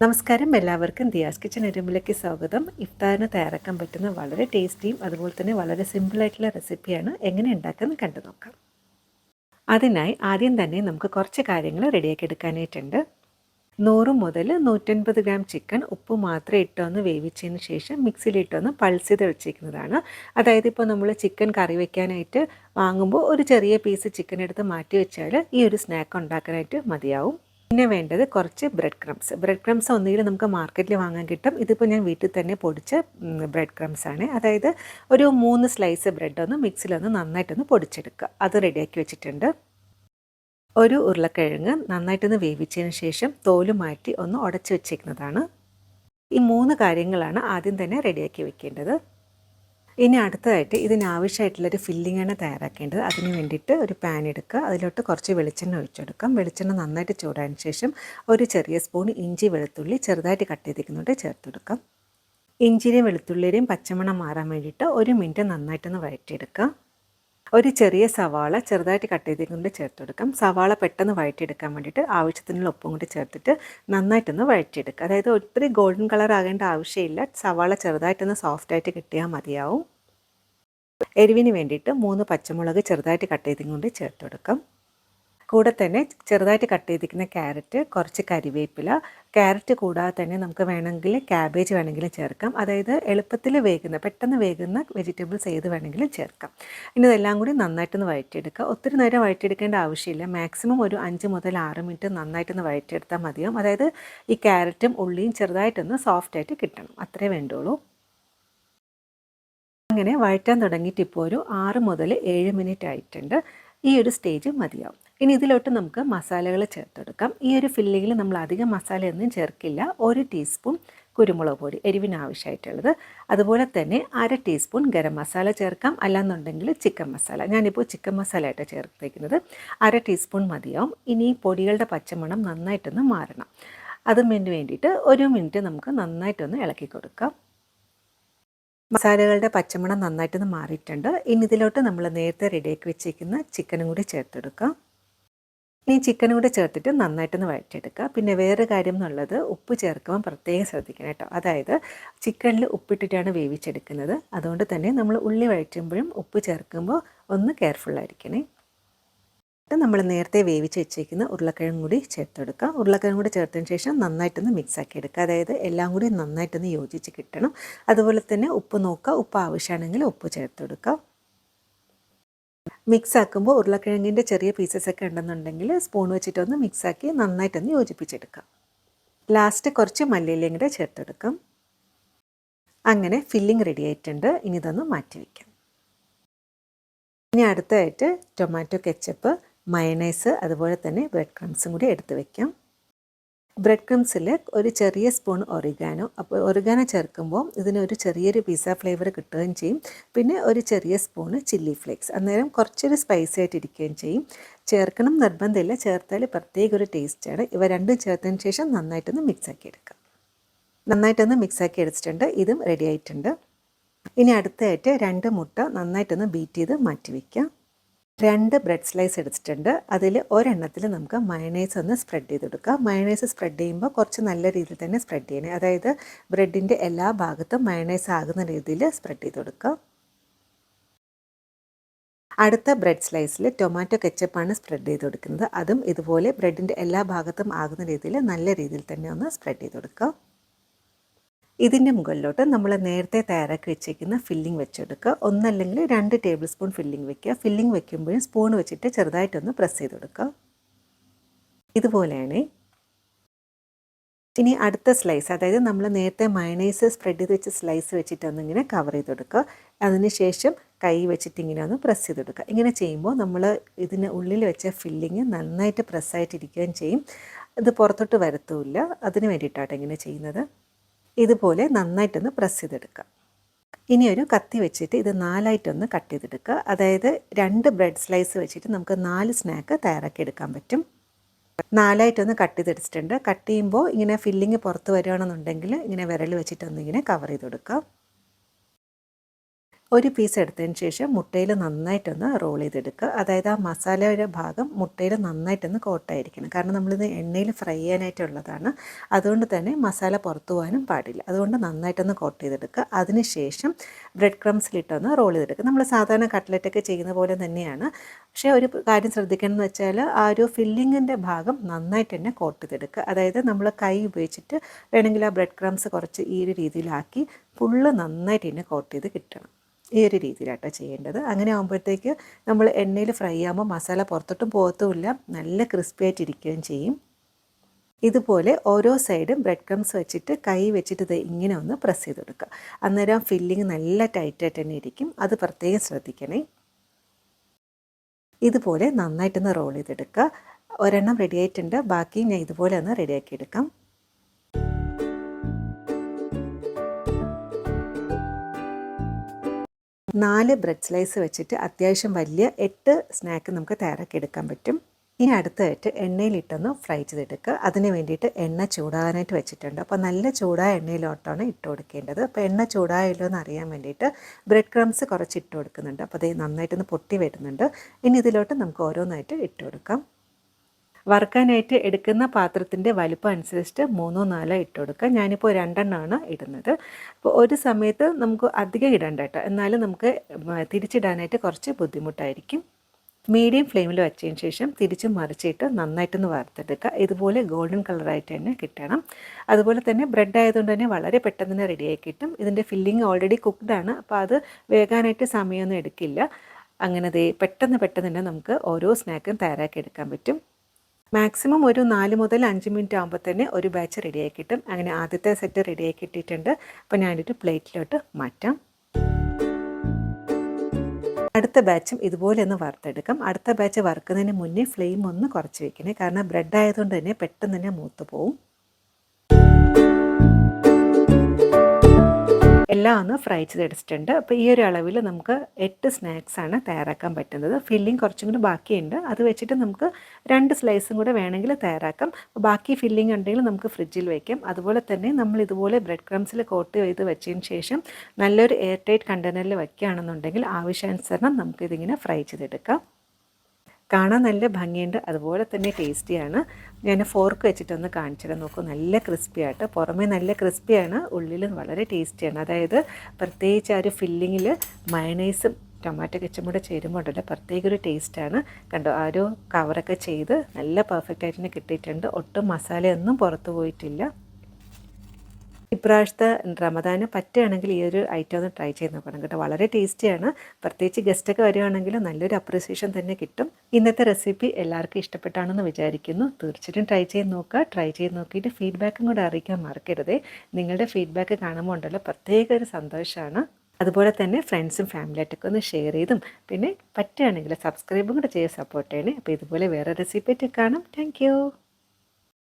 നമസ്കാരം. എല്ലാവർക്കും ദിയാസ് കിച്ചൻ എരുമ്പിലേക്ക് സ്വാഗതം. ഇഫ്താറിന് തയ്യാറാക്കാൻ പറ്റുന്ന വളരെ ടേസ്റ്റിയും അതുപോലെ തന്നെ വളരെ സിമ്പിളായിട്ടുള്ള റെസിപ്പിയാണ് എങ്ങനെ ഉണ്ടാക്കുന്നത് കണ്ടു നോക്കാം. അതിനായി ആദ്യം തന്നെ നമുക്ക് കുറച്ച് കാര്യങ്ങൾ റെഡിയാക്കി എടുക്കാനായിട്ടുണ്ട്. നൂറ് മുതൽ നൂറ്റൻപത് ഗ്രാം ചിക്കൻ ഉപ്പ് മാത്രം ഇട്ടൊന്ന് വേവിച്ചതിന് ശേഷം മിക്സിയിലിട്ടൊന്ന് പൾസ് ചെയ്ത് വെച്ചിരിക്കുന്നതാണ് അതായത് ഇപ്പോൾ നമ്മൾ ചിക്കൻ കറി വയ്ക്കാനായിട്ട് വാങ്ങുമ്പോൾ ഒരു ചെറിയ പീസ് ചിക്കൻ എടുത്ത് മാറ്റി വെച്ചാൽ ഈ ഒരു സ്നാക്ക് ഉണ്ടാക്കാനായിട്ട് മതിയാവും. പിന്നെ വേണ്ടത് കുറച്ച് ബ്രെഡ് ക്രംസ് ബ്രെഡ് ക്രംസ് ഒന്നുകിൽ നമുക്ക് മാർക്കറ്റിൽ വാങ്ങാൻ കിട്ടും. ഇതിപ്പോൾ ഞാൻ വീട്ടിൽ തന്നെ പൊടിച്ച ബ്രെഡ് ക്രംസ് ആണ്. അതായത് ഒരു മൂന്ന് സ്ലൈസ് ബ്രെഡ് ഒന്ന് മിക്സിലൊന്ന് നന്നായിട്ടൊന്ന് പൊടിച്ചെടുക്കുക. അത് റെഡിയാക്കി വെച്ചിട്ടുണ്ട്. ഒരു ഉരുളക്കിഴങ്ങ് നന്നായിട്ടൊന്ന് വേവിച്ചതിന് ശേഷം തോൽ മാറ്റി ഒന്ന് ഉടച്ചു വെച്ചേക്കുന്നതാണ്. ഈ മൂന്ന് കാര്യങ്ങളാണ് ആദ്യം തന്നെ റെഡിയാക്കി വെക്കേണ്ടത്. ഇനി അടുത്തതായിട്ട് ഇതിനാവശ്യമായിട്ടുള്ളൊരു ഫില്ലിങ്ങാണ് തയ്യാറാക്കേണ്ടത്. അതിന് വേണ്ടിയിട്ട് ഒരു പാൻ എടുക്കുക. അതിലോട്ട് കുറച്ച് വെളിച്ചെണ്ണ ഒഴിച്ചെടുക്കാം. വെളിച്ചെണ്ണ നന്നായിട്ട് ചൂടായതിന് ശേഷം ഒരു ചെറിയ സ്പൂൺ ഇഞ്ചി വെളുത്തുള്ളി ചെറുതായിട്ട് കട്ട് ചെയ്തിരിക്കുന്നുണ്ട് ചേർത്തെടുക്കാം ഇഞ്ചിയുടെയും വെളുത്തുള്ളിയുടെയും പച്ചമണം മാറാൻ വേണ്ടിയിട്ട് ഒരു മിനിറ്റ് നന്നായിട്ടൊന്ന് വഴറ്റിയെടുക്കാം. ഒരു ചെറിയ സവാള ചെറുതായിട്ട് കട്ട് ചെയ്തിട്ടുണ്ട് ചേർത്ത് കൊടുക്കാം. സവാള പെട്ടെന്ന് വഴറ്റിയെടുക്കാൻ വേണ്ടിയിട്ട് ആവശ്യത്തിനുള്ള ഉപ്പും കൂടി ചേർത്തിട്ട് നന്നായിട്ടൊന്ന് വഴറ്റിയെടുക്കുക. അതായത് ഒത്തിരി ഗോൾഡൻ കളർ ആകേണ്ട ആവശ്യമില്ല. സവാള ചെറുതായിട്ടൊന്ന് സോഫ്റ്റായിട്ട് കിട്ടിയാൽ മതിയാവും. എരിവിന് വേണ്ടിയിട്ട് മൂന്ന് പച്ചമുളക് ചെറുതായിട്ട് കട്ട് ചെയ്തുകൊണ്ട് ചേർത്ത് കൊടുക്കാം. കൂടെ തന്നെ ചെറുതായിട്ട് കട്ട് ചെയ്തിരിക്കുന്ന ക്യാരറ്റ് കുറച്ച് കരിവേപ്പില. ക്യാരറ്റ് കൂടാതെ തന്നെ നമുക്ക് വേണമെങ്കിൽ ക്യാബേജ് വേണമെങ്കിലും ചേർക്കാം. അതായത് എളുപ്പത്തിൽ വേകുന്ന പെട്ടെന്ന് വേകുന്ന വെജിറ്റബിൾസ് ഏത് വേണമെങ്കിലും ചേർക്കാം. ഇനി ഇതെല്ലാം കൂടി നന്നായിട്ടൊന്ന് വഴറ്റിയെടുക്കുക. ഒത്തിരി നേരം വഴറ്റിയെടുക്കേണ്ട ആവശ്യമില്ല. മാക്സിമം ഒരു അഞ്ച് മുതൽ ആറ് മിനിറ്റ് നന്നായിട്ടൊന്ന് വഴറ്റിയെടുത്താൽ മതിയാവും. അതായത് ഈ ക്യാരറ്റും ഉള്ളിയും ചെറുതായിട്ടൊന്ന് സോഫ്റ്റായിട്ട് കിട്ടണം. അത്രേ വേണ്ടുള്ളൂ. അങ്ങനെ വഴറ്റാൻ തുടങ്ങിയിട്ട് ഇപ്പോൾ ഒരു ആറ് മുതൽ ഏഴ് മിനിറ്റ് ആയിട്ടുണ്ട്. ഈ ഒരു സ്റ്റേജ് മതിയാവും. ഇനി ഇതിലോട്ട് നമുക്ക് മസാലകൾ ചേർത്തെടുക്കാം ഈ ഒരു ഫില്ലിങ്ങിൽ നമ്മൾ അധികം മസാലയൊന്നും ചേർക്കില്ല. ഒരു ടീസ്പൂൺ കുരുമുളക് പൊടി എരിവിന് ആവശ്യമായിട്ടുള്ളത്. അതുപോലെ തന്നെ അര ടീസ്പൂൺ ഗരം മസാല ചേർക്കാം. അല്ലാന്നുണ്ടെങ്കിൽ ചിക്കൻ മസാല. ഞാനിപ്പോൾ ചിക്കൻ മസാല ആയിട്ട് ചേർത്തേക്കുന്നത്. അര ടീസ്പൂൺ മതിയാവും. ഇനി പൊടികളുടെ പച്ചമണം നന്നായിട്ടൊന്ന് മാറണം. അതിന് വേണ്ടിയിട്ട് ഒരു മിനിറ്റ് നമുക്ക് നന്നായിട്ടൊന്ന് ഇളക്കി കൊടുക്കാം. മസാലകളുടെ പച്ചമണം നന്നായിട്ടൊന്ന് മാറിയിട്ടുണ്ട്. ഇനി ഇതിലോട്ട് നമ്മൾ നേരത്തെ റെഡിയാക്കി വെച്ചിരിക്കുന്ന ചിക്കനും കൂടി ചേർത്തെടുക്കാം. ഇനി ചിക്കനും കൂടി ചേർത്തിട്ട് നന്നായിട്ടൊന്ന് വഴറ്റിയെടുക്കുക പിന്നെ വേറെ കാര്യം എന്നുള്ളത് ഉപ്പ് ചേർക്കുമ്പോൾ പ്രത്യേകം ശ്രദ്ധിക്കണം കേട്ടോ. അതായത് ചിക്കനിൽ ഉപ്പിട്ടിട്ടാണ് വേവിച്ചെടുക്കുന്നത്. അതുകൊണ്ട് തന്നെ നമ്മൾ ഉള്ളി വഴറ്റുമ്പോഴും ഉപ്പ് ചേർക്കുമ്പോൾ ഒന്ന് കെയർഫുള്ളായിരിക്കണേ നമ്മൾ നേരത്തെ വേവിച്ച് വെച്ചേക്കുന്ന ഉരുളക്കിഴങ്ങ് കൂടി ചേർത്തെടുക്കുക ഉരുളക്കിഴങ്ങ് കൂടി ചേർത്തതിന് ശേഷം നന്നായിട്ടൊന്ന് മിക്സ് ആക്കി എടുക്കുക. അതായത് എല്ലാം കൂടി നന്നായിട്ടൊന്ന് യോജിച്ച് കിട്ടണം. അതുപോലെ തന്നെ ഉപ്പ് നോക്കുക. ഉപ്പ് ആവശ്യമാണെങ്കിൽ ഉപ്പ് ചേർത്തെടുക്കുക മിക്സ് ആക്കുമ്പോൾ ഉരുളക്കിഴങ്ങിന്റെ ചെറിയ പീസസ് ഒക്കെ ഉണ്ടെന്നുണ്ടെങ്കിൽ സ്പൂൺ വെച്ചിട്ടൊന്ന് മിക്സ് ആക്കി നന്നായിട്ടൊന്ന് യോജിപ്പിച്ചെടുക്കാം. ലാസ്റ്റ് കുറച്ച് മല്ലിയിലയും കൂടെ ചേർത്തെടുക്കാം. അങ്ങനെ ഫില്ലിംഗ് റെഡി ആയിട്ടുണ്ട്. ഇനി ഇതൊന്ന് മാറ്റി വയ്ക്കാം ഇനി അടുത്തതായിട്ട് ടൊമാറ്റോ കെച്ചപ്പ് മയണൈസ് അതുപോലെ തന്നെ ബ്രെഡ് ക്രംസും കൂടി എടുത്ത് വെക്കാം. ബ്രെഡ് ക്രംസിൽ ഒരു ചെറിയ സ്പൂൺ ഒറിഗാനോ അപ്പോൾ ഒറിഗാനോ ചേർക്കുമ്പോൾ ഇതിന് ഒരു ചെറിയൊരു പിസ്സ ഫ്ലേവർ കിട്ടുകയും ചെയ്യും. പിന്നെ ഒരു ചെറിയ സ്പൂണ് ചില്ലി ഫ്ലേക്സ് അന്നേരം കുറച്ചൊരു സ്പൈസി ആയിട്ട് ഇരിക്കുകയും ചെയ്യും. ചേർക്കണം നിർബന്ധമില്ല ചേർത്താൽ പ്രത്യേക ഒരു ടേസ്റ്റാണ് ഇവ രണ്ടും ചേർത്തതിന് ശേഷം നന്നായിട്ടൊന്ന് മിക്സ് ആക്കി എടുക്കാം. നന്നായിട്ടൊന്ന് മിക്സ് ആക്കി എടുത്തിട്ടുണ്ട് ഇതും റെഡി ആയിട്ടുണ്ട്. ഇനി അടുത്തായിട്ട് രണ്ട് മുട്ട നന്നായിട്ടൊന്ന് ബീറ്റ് ചെയ്ത് മാറ്റി വയ്ക്കാം രണ്ട് ബ്രെഡ് സ്ലൈസ് എടുത്തിട്ടുണ്ട്. അതിൽ ഒരെണ്ണത്തിൽ നമുക്ക് മയണൈസ് ഒന്ന് സ്പ്രെഡ് ചെയ്ത് കൊടുക്കാം മയണൈസ് സ്പ്രെഡ് ചെയ്യുമ്പോൾ കുറച്ച് നല്ല രീതിയിൽ തന്നെ സ്പ്രെഡ് ചെയ്യണേ. അതായത് ബ്രെഡിന്റെ എല്ലാ ഭാഗത്തും മയണൈസ് ആകുന്ന രീതിയിൽ സ്പ്രെഡ് ചെയ്ത് കൊടുക്കുക അടുത്ത ബ്രെഡ് സ്ലൈസിൽ ടൊമാറ്റോ കെച്ചപ്പാണ് സ്പ്രെഡ് ചെയ്ത് കൊടുക്കുന്നത്. അതും ഇതുപോലെ ബ്രെഡിന്റെ എല്ലാ ഭാഗത്തും ആകുന്ന രീതിയിൽ നല്ല രീതിയിൽ തന്നെ ഒന്ന് സ്പ്രെഡ് ചെയ്ത് കൊടുക്കുക ഇതിന്റെ മുകളിലോട്ട് നമ്മൾ നേരത്തെ തയ്യാറാക്കി വെച്ചേക്കുന്ന ഫില്ലിംഗ് വെച്ചെടുക്കുക. ഒന്നല്ലെങ്കിൽ രണ്ട് ടേബിൾ സ്പൂൺ ഫില്ലിംഗ് വെക്കുക. ഫില്ലിംഗ് വെക്കുമ്പോഴും സ്പൂൺ വെച്ചിട്ട് ചെറുതായിട്ടൊന്ന് പ്രസ് ചെയ്ത് കൊടുക്കുക. ഇതുപോലെയാണ്. ഇനി അടുത്ത സ്ലൈസ് അതായത് നമ്മൾ നേരത്തെ മയണൈസ് സ്പ്രെഡ് ചെയ്ത് വെച്ച സ്ലൈസ് വെച്ചിട്ടൊന്ന് ഇങ്ങനെ കവർ ചെയ്ത് കൊടുക്കുക. അതിനുശേഷം കൈ വെച്ചിട്ട് ഇങ്ങനെ ഒന്ന് പ്രസ് ചെയ്ത് കൊടുക്കുക. ഇങ്ങനെ ചെയ്യുമ്പോൾ നമ്മൾ ഇതിന് ഉള്ളിൽ വെച്ച ഫില്ലിങ് നന്നായിട്ട് പ്രസ്സായിട്ടിരിക്കുകയും ചെയ്യും. ഇത് പുറത്തോട്ട് വരത്തുമില്ല. അതിന് വേണ്ടിയിട്ടാണ് ഇങ്ങനെ ചെയ്യുന്നത്. ഇതുപോലെ നന്നായിട്ടൊന്ന് പ്രസ് ചെയ്തെടുക്കുക ഇനി ഒരു കത്തി വെച്ചിട്ട് ഇത് നാലായിട്ടൊന്ന് കട്ട് ചെയ്തെടുക്കുക അതായത് രണ്ട് ബ്രെഡ് സ്ലൈസ് വെച്ചിട്ട് നമുക്ക് നാല് സ്നാക്ക് തയ്യാറാക്കി എടുക്കാൻ പറ്റും. നാലായിട്ടൊന്ന് കട്ട് ചെയ്തെടുത്തിട്ടുണ്ട്. കട്ട് ചെയ്യുമ്പോൾ ഇങ്ങനെ ഫില്ലിങ് പുറത്ത് വരികയാണെന്നുണ്ടെങ്കിൽ ഇങ്ങനെ വിരൽ വെച്ചിട്ടൊന്ന് ഇങ്ങനെ കവർ ചെയ്ത് കൊടുക്കുക ഒരു പീസ് എടുത്തതിന് ശേഷം മുട്ടയിൽ നന്നായിട്ടൊന്ന് റോൾ ചെയ്തെടുക്കുക. അതായത് ആ മസാലയുടെ ഭാഗം മുട്ടയിൽ നന്നായിട്ടൊന്ന് കോട്ടായിരിക്കണം. കാരണം നമ്മളിത് എണ്ണയിൽ ഫ്രൈ ചെയ്യാനായിട്ടുള്ളതാണ്. അതുകൊണ്ട് തന്നെ മസാല പുറത്തു പോകാനും പാടില്ല. അതുകൊണ്ട് നന്നായിട്ടൊന്ന് കോട്ട് ചെയ്തെടുക്കുക. അതിനുശേഷം ബ്രെഡ് ക്രംസിലിട്ടൊന്ന് റോൾ ചെയ്തെടുക്കുക. നമ്മൾ സാധാരണ കട്ട്ലറ്റൊക്കെ ചെയ്യുന്ന പോലെ തന്നെയാണ്. പക്ഷേ ഒരു കാര്യം ശ്രദ്ധിക്കണം എന്ന് വെച്ചാൽ ആ ഒരു ഫില്ലിങ്ങിന്റെ ഭാഗം നന്നായിട്ട് തന്നെ കോട്ട് ചെയ്തെടുക്കുക. അതായത് നമ്മൾ കൈ ഉപയോഗിച്ചിട്ട് വേണമെങ്കിൽ ആ ബ്രെഡ് ക്രംസ് കുറച്ച് ഈ ഒരു രീതിയിലാക്കി ഫുള്ള് നന്നായിട്ട് തന്നെ കോട്ട് ചെയ്ത് കിട്ടണം. ഈ ഒരു രീതിയിലാട്ടോ ചെയ്യേണ്ടത്. അങ്ങനെ ആകുമ്പോഴത്തേക്ക് നമ്മൾ എണ്ണയിൽ ഫ്രൈ ആകുമ്പോൾ മസാല പുറത്തോട്ടും പോകത്തുമില്ല നല്ല ക്രിസ്പി ആയിട്ടിരിക്കുകയും ചെയ്യും. ഇതുപോലെ ഓരോ സൈഡും ബ്രെഡ് ക്രംസ് വെച്ചിട്ട് കൈ വെച്ചിട്ട് ഇത് ഇങ്ങനെ ഒന്ന് പ്രസ് ചെയ്ത് കൊടുക്കുക അന്നേരം ഫില്ലിങ് നല്ല ടൈറ്റായിട്ട് തന്നെ ഇരിക്കും. അത് പ്രത്യേകം ശ്രദ്ധിക്കണേ. ഇതുപോലെ നന്നായിട്ടൊന്ന് റോൾ ചെയ്തെടുക്കുക. ഒരെണ്ണം റെഡി ആയിട്ടുണ്ട്. ബാക്കി ഞാൻ ഇതുപോലെ ഒന്ന് റെഡിയാക്കി എടുക്കാം. നാല് ബ്രെഡ് സ്ലൈസ് വെച്ചിട്ട് അത്യാവശ്യം വലിയ എട്ട് സ്നാക്ക് നമുക്ക് തയ്യാറാക്കി എടുക്കാൻ പറ്റും. ഇനി അടുത്തായിട്ട് എണ്ണയിലിട്ടൊന്ന് ഫ്രൈ ചെയ്തെടുക്കുക. അതിന് വേണ്ടിയിട്ട് എണ്ണ ചൂടാകാനായിട്ട് വെച്ചിട്ടുണ്ട്. അപ്പോൾ നല്ല ചൂടായ എണ്ണയിലോട്ടാണ് ഇട്ട് കൊടുക്കേണ്ടത്. അപ്പോൾ എണ്ണ ചൂടായല്ലോ എന്ന് അറിയാൻ വേണ്ടിയിട്ട് ബ്രെഡ് ക്രംസ് കുറച്ച് ഇട്ട് കൊടുക്കുന്നുണ്ട്. അപ്പോൾ അത് നന്നായിട്ടൊന്ന് പൊട്ടി വരുന്നുണ്ട്. ഇനി ഇതിലോട്ട് നമുക്ക് ഓരോന്നായിട്ട് ഇട്ട് കൊടുക്കാം. വറുക്കാനായിട്ട് എടുക്കുന്ന പാത്രത്തിന്റെ വലുപ്പം അനുസരിച്ചിട്ട് മൂന്നോ നാലോ ഇട്ട് കൊടുക്കുക. ഞാനിപ്പോൾ രണ്ടെണ്ണമാണ് ഇടുന്നത്. അപ്പോൾ ഒരു സമയത്ത് നമുക്ക് അധികം ഇടണ്ട കേട്ടോ. എന്നാലും നമുക്ക് തിരിച്ചിടാനായിട്ട് കുറച്ച് ബുദ്ധിമുട്ടായിരിക്കും. മീഡിയം ഫ്ലെയിമിൽ വെച്ചതിന് ശേഷം തിരിച്ച് മറിച്ചിട്ട് നന്നായിട്ടൊന്ന് വറുത്തെടുക്കുക. ഇതുപോലെ ഗോൾഡൻ കളറായിട്ട് തന്നെ കിട്ടണം. അതുപോലെ തന്നെ ബ്രെഡ് ആയതുകൊണ്ട് തന്നെ വളരെ പെട്ടെന്ന് തന്നെ റെഡിയായി കിട്ടും. ഇതിന്റെ ഫില്ലിങ് ഓൾറെഡി കുക്ക്ഡ് ആണ്. അപ്പോൾ അത് വേകാനായിട്ട് സമയമൊന്നും എടുക്കില്ല. അങ്ങനെ പെട്ടെന്ന് പെട്ടെന്ന് തന്നെ നമുക്ക് ഓരോ സ്നാക്കും തയ്യാറാക്കി എടുക്കാൻ പറ്റും. മാക്സിമം ഒരു നാല് മുതൽ അഞ്ച് മിനിറ്റ് ആകുമ്പോൾ തന്നെ ഒരു ബാച്ച് റെഡിയായി കിട്ടും. അങ്ങനെ ആദ്യത്തെ സെറ്റ് റെഡിയായി കിട്ടിയിട്ടുണ്ട്. അപ്പോൾ ഞാനൊരു പ്ലേറ്റിലോട്ട് മാറ്റാം. അടുത്ത ബാച്ചും ഇതുപോലെ ഒന്ന് വറുത്തെടുക്കാം. അടുത്ത ബാച്ച് വറുക്കുന്നതിന് മുന്നേ ഫ്ലെയിം ഒന്ന് കുറച്ച് വെക്കണേ. കാരണം ബ്രെഡ് ആയതുകൊണ്ട് തന്നെ പെട്ടെന്ന് തന്നെ മൂത്ത് പോവും. എല്ലാം ഒന്ന് ഫ്രൈ ചെയ്തെടുത്തിട്ടുണ്ട്. അപ്പോൾ ഈ ഒരു അളവിൽ നമുക്ക് എട്ട് സ്നാക്സാണ് തയ്യാറാക്കാൻ പറ്റുന്നത്. ഫില്ലിംഗ് കുറച്ചും കൂടി ബാക്കിയുണ്ട്. അത് വെച്ചിട്ട് നമുക്ക് രണ്ട് സ്ലൈസും കൂടെ വേണമെങ്കിൽ തയ്യാറാക്കാം. ബാക്കി ഫില്ലിംഗ് ഉണ്ടെങ്കിൽ നമുക്ക് ഫ്രിഡ്ജിൽ വയ്ക്കാം അതുപോലെ തന്നെ നമ്മൾ ഇതുപോലെ ബ്രെഡ് ക്രംസിൽ കോട്ട് ചെയ്ത് വെച്ചതിന് ശേഷം നല്ലൊരു എയർ ടൈറ്റ് കണ്ടെയ്നറിൽ വയ്ക്കുകയാണെന്നുണ്ടെങ്കിൽ ആവശ്യാനുസരണം നമുക്കിതിങ്ങനെ ഫ്രൈ ചെയ്തെടുക്കാം. കാണാൻ നല്ല ഭംഗിയുണ്ട്. അതുപോലെ തന്നെ ടേസ്റ്റിയാണ്. ഞാൻ ഫോർക്ക് വെച്ചിട്ടൊന്ന് കാണിച്ചിട്ട് നോക്കൂ നല്ല ക്രിസ്പിയായിട്ട് പുറമേ നല്ല ക്രിസ്പിയാണ് ഉള്ളിലും വളരെ ടേസ്റ്റിയാണ് അതായത് പ്രത്യേകിച്ച് ആ ഒരു ഫില്ലിങ്ങിൽ മയണൈസും ടൊമാറ്റോ കെച്ചും കൂടെ ചേരുമ്പോൾ ഉണ്ടല്ലോ പ്രത്യേക ഒരു ടേസ്റ്റാണ് കണ്ടോ ആ ഒരു കവറൊക്കെ ചെയ്ത് നല്ല പെർഫെക്റ്റ് ആയിട്ട് കിട്ടിയിട്ടുണ്ട്. ഒട്ടും മസാലയൊന്നും പുറത്തു പോയിട്ടില്ല. ഇപ്രാവശ്യത്തെ റമദാന് പറ്റുകയാണെങ്കിൽ ഈ ഒരു ഐറ്റം ഒന്ന് ട്രൈ ചെയ്ത് നോക്കണം കേട്ടോ. വളരെ ടേസ്റ്റിയാണ് പ്രത്യേകിച്ച് ഗസ്റ്റൊക്കെ വരികയാണെങ്കിൽ നല്ലൊരു അപ്രിസിയേഷൻ തന്നെ കിട്ടും. ഇന്നത്തെ റെസിപ്പി എല്ലാവർക്കും ഇഷ്ടപ്പെട്ടാണെന്ന് വിചാരിക്കുന്നു. തീർച്ചയായിട്ടും ട്രൈ ചെയ്ത് നോക്കുക. ട്രൈ ചെയ്ത് നോക്കിയിട്ട് ഫീഡ്ബാക്കും കൂടെ അറിയിക്കാൻ മറക്കരുതേ. നിങ്ങളുടെ ഫീഡ്ബാക്ക് കാണുമ്പോൾ ഉണ്ടല്ലോ പ്രത്യേക ഒരു സന്തോഷമാണ്. അതുപോലെ തന്നെ ഫ്രണ്ട്സും ഫാമിലിയായിട്ടൊക്കെ ഒന്ന് ഷെയർ ചെയ്തും. പിന്നെ പറ്റുകയാണെങ്കിൽ സബ്സ്ക്രൈബും കൂടെ ചെയ്ത് സപ്പോർട്ട് ചെയ്യണേ. അപ്പോൾ ഇതുപോലെ വേറെ റെസിപ്പി കാണാം. താങ്ക്